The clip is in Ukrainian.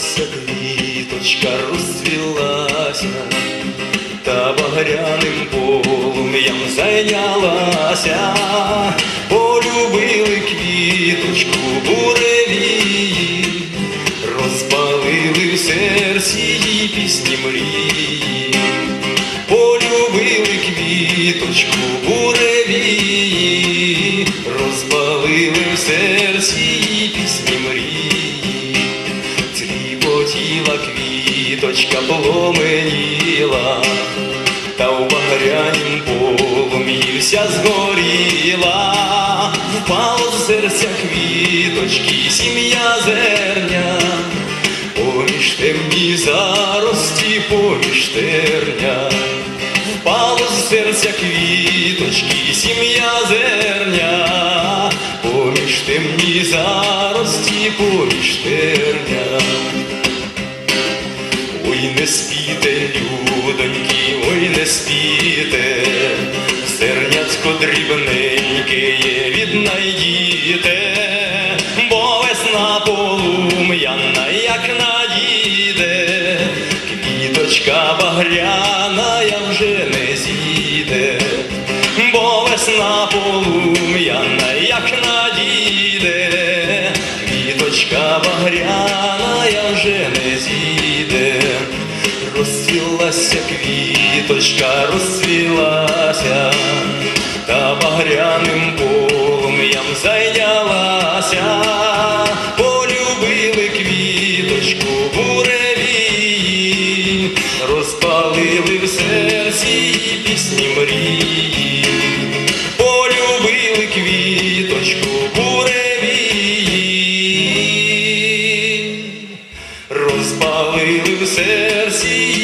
розцвілася квіточка, розцвілася, та багряним полум'ям зайнялася, полюбили квіточку буревії, розпалили в серці її пісні мрії, полюбили квіточку буревії, розпалили в серці тріпотіла квіточка пломеніла, та у багрянім полум'ї вся згоріла, впало з серця квіточки, сім'я зерня, поміж темні зарості, поміж терня, впало з серця квіточки, сім'я зерня, поміж темні зарості, поміж терня. Не спіте, людоньки, ой, не спіте, зерняцько дрібненьке є, віднайдіте, бо весна полум'яна, як надійде, квіточка багряна я вже не зійде, бо весна полум'яна, як надійде, квіточка багряна квіточка, розцвілася, та багряним полум'ям зайнялася, полюбили квіточку буревії, розпалили в серці пісні мрії, полюбили квіточку буревії, розпалили в серці